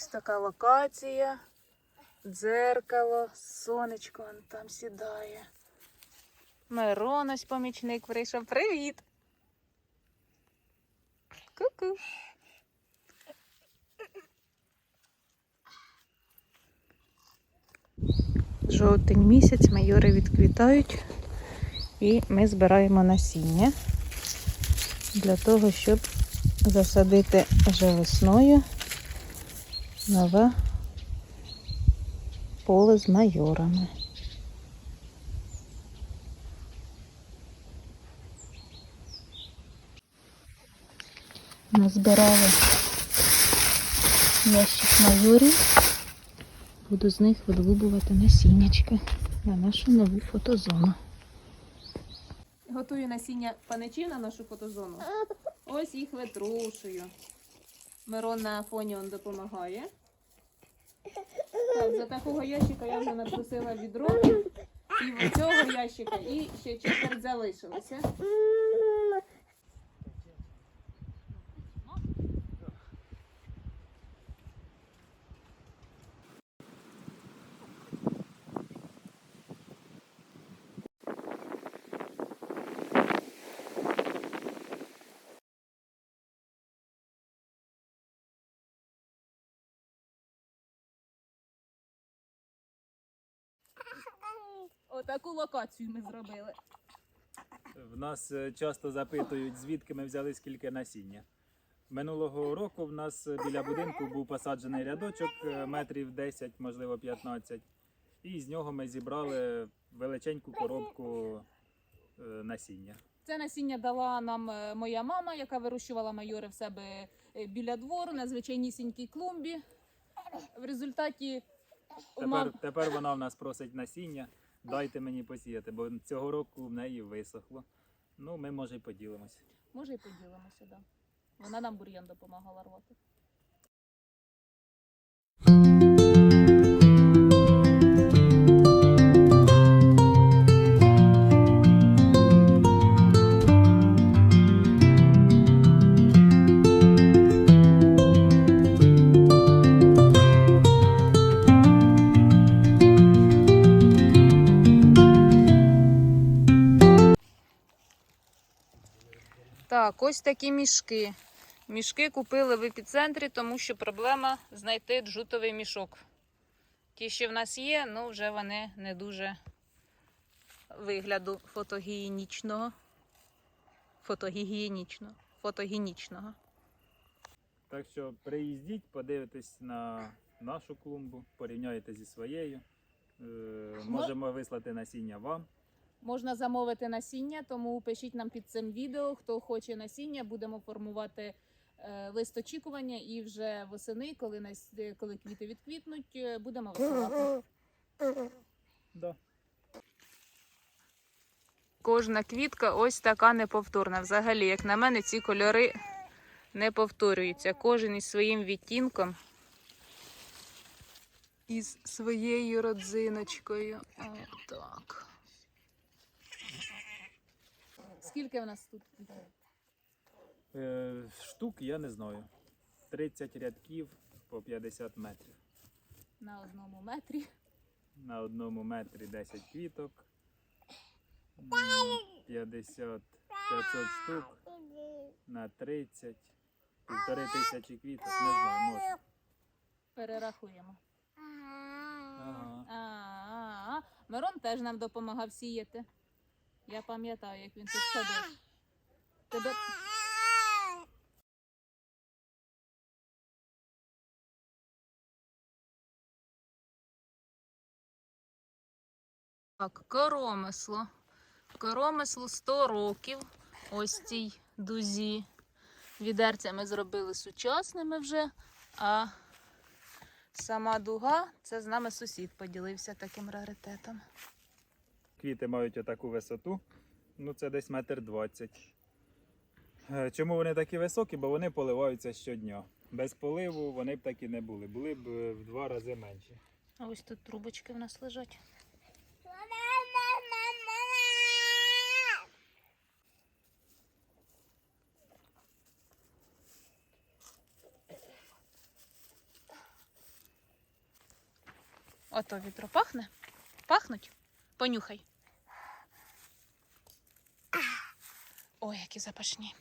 така локація. Дзеркало, сонечко он там сідає. Мирон ось помічник прийшов. Привіт! Ку-ку. Жовтень місяць, майори відквітають, і ми збираємо насіння для того, щоб засадити вже весною нове поле з майорами. Назбирали ящик майорів. Буду з них видобувати насіннячка на нашу нову фотозону. Готую насіння паничів на нашу фотозону. Ось їх витрушую. Мирон на фоні он допомагає. Так, за такого ящика я вже напросила відро. І в цього ящика і ще четверть залишилося. Отаку локацію ми зробили. В нас е, часто запитують, звідки ми взяли скільки насіння. Минулого року в нас е, біля будинку був посаджений рядочок е, метрів 10, можливо 15. І з нього ми зібрали величеньку коробку насіння. Це насіння дала нам моя мама, яка вирощувала майори в себе біля двору на звичайнісінькій клумбі. В результаті Тепер, тепер вона в нас просить насіння, дайте мені посіяти, бо цього року в неї висохло. Ну, ми може й поділимося. може і поділимося, да. Вона нам бур'ян допомагала рвати. Так, ось такі мішки. Мішки купили в епіцентрі, тому що проблема знайти джутовий мішок. Ті, що в нас є, ну вже вони не дуже вигляду фотогігієнічного. Фотогігієнічного. Фотогенічного. Так що приїздіть, подивитесь на нашу клумбу, порівняйте зі своєю. Е, Можемо вислати насіння вам. Можна замовити насіння, тому пишіть нам під цим відео, хто хоче насіння, будемо формувати е, лист очікування і вже восени, коли, нас, е, коли квіти відквітнуть, е, будемо висилати. Да. Кожна квітка ось така неповторна. Взагалі, як на мене, ці кольори не повторюються. Кожен із своїм відтінком. Із своєю родзиночкою. Отак. Скільки в нас тут? Е, Штук я не знаю. 30 рядків по 50 метрів. На одному метрі. На одному метрі 10 квіток. М, 50 500 штук на 30. Півтори тисячі квіток, не знаю, може. Перерахуємо. Ага. Мирон теж нам допомагав сіяти. Я пам'ятаю, як він тут ходив. Тебе... Так, коромисло. Коромисло 100 років. Ось цій дузі. Відерця ми зробили сучасними вже, а сама дуга це з нами сусід поділився таким раритетом. Квіти мають отаку висоту. Ну, це десь метр двадцять. Е, Чому вони такі високі? Бо вони поливаються щодня. Без поливу вони б такі не були. Були б е, в два рази менші. А ось тут трубочки в нас лежать. Ото вітро пахне? Пахнуть? Понюхай. Ой, які запашні.